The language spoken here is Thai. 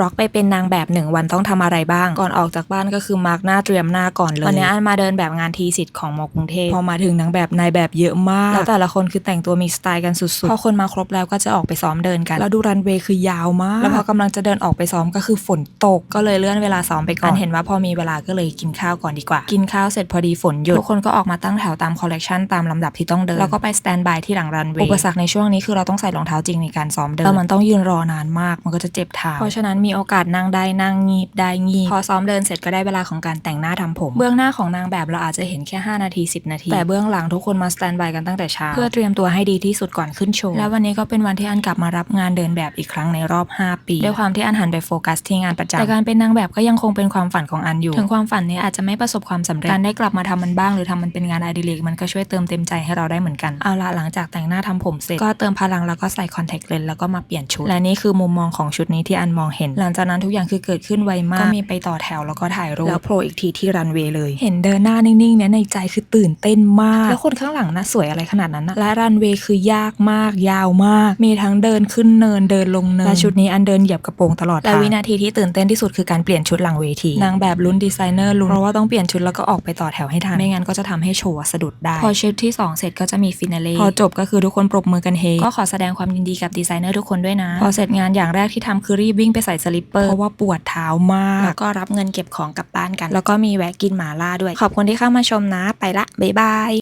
ร็อกไปเป็นนางแบบหนึ่งวันต้องทำอะไรบ้าง ก่อนออกจากบ้านก็คือมาร์กหน้าเตรียมหน้าก่อนเลย วันนี้อันมาเดินแบบงานทีสิทธิ์ของมกรุงเทพพอมาถึงนางแบบนายแบบเยอะมาก แล้วแต่ละคนคือแต่งตัวมีสไตล์กันสุดๆ พอคนมาครบแล้วก็จะออกไปซ้อมเดินกัน แล้วดูรันเวย์คือยาวมาก แล้วพอกำลังจะเดินออกไปซ้อมก็คือฝนตก ก็เลยเลื่อนเวลาซ้อมไปก่อน เห็นว่าพอมีเวลาก็เลยกินข้าวก่อนดีกว่า กินข้าวเสร็จพอดีฝนหยุด ทุกคนก็ออกมาตั้งแถวตามคอลเลกชันตามลำดับที่ต้องเดิน แล้วก็ไปสแตนบายที่หลังรันเวย์ อุปสรรคในช่วงนี้คือเราต้องใส่รองเท้าจริงในการซ้อมเดินแล้วมันต้องยืนรอนานมาก มันก็จะเจ็บเท้า เพราะฉะนั้นมีโอกาสนั่งได้นั่งงีบได้งีบพอซ้อมเดินเสร็จก็ได้เวลาของการแต่งหน้าทำผม เบื้องหน้าของนางแบบเราอาจจะเห็นแค่ 5 นาที 10 นาที แต่เบื้องหลังทุกคนมาสแตนบายกันตั้งแต่เช้าเพื่อเตรียมตัวให้ดีที่สุดก่อนขึ้นโชว์ แล้ววันนี้ก็เป็นวันที่อันกลับมารับงานเดินแบบอีกครั้งในรอบ 5 ปีด้วยความที่อันหันไปโฟกัสที่งานประจำแต่การเป็นนางแบบก็ยังคงเป็นความฝันของอันอยู่ ถึงความฝันนี้อาจจะไม่ประสบความสำเร็จการได้กลับมาทำมันบ้าง หรือทำมันเป็นงานอดิเรกมันก็ช่วยเติมเต็มใจให้เราได้เหมือนกันเอาละหลังจากแต่งหน้าทำผมเสร็จก็เติมพลังแล้วก็ใส่คอนแทคเลนส์แล้วก็มาเปลี่ยนชุดและนี่คือมุมมองของชุดนี้ที่อันมองเห็นหลังจากนั้นทุกอย่างคือเกิดขึ้นไวมาก ก็มีไปต่อแถวแล้วก็ถ่ายรูป แล้วโผล่อีกทีที่รันเวย์เลย เห็นเดินหน้านิ่งๆเนี่ยในใจคือตื่นเต้นมาก แล้วคนข้างหลังน่ะสวยอะไรขนาดนั้นนะและรันเวย์คือยากมาก ยาวมาก มีทั้งเดินขึ้นเนินเดินลงเนินและชุดนี้อันเดินเหยียบกระโปรงตลอดทางและวินาทีที่ตื่นเต้นที่สุดคือการเปลี่ยนชุดหลังเวทีนางแบบลุ้นดีไซเนอร์ลุ้นเพราะว่าต้องเปลี่ยนชุดแล้วก็ออกไปต่อแถวให้ทันไม่งั้นก็จะทำให้โชว์สะดุดได้ พอชุดที่ 2 เสร็จก็จะมีฟินาเล่พอจบก็คือทุกคนปรบมือกันเฮก็ขอแสดงความยินดีกับดีไซเนอร์ทุกคนด้วยนะ พอเสร็จงานอย่างแรกที่ทำคือรีบวิ่งไปใส่สลิปเปอร์เพราะว่าปวดเท้ามาก แล้วก็รับเงินเก็บของกลับบ้านกัน แล้วก็มีแวะกินหมาล่าด้วย ขอบคุณที่เข้ามาชมนะ ไปละ บ๊ายบาย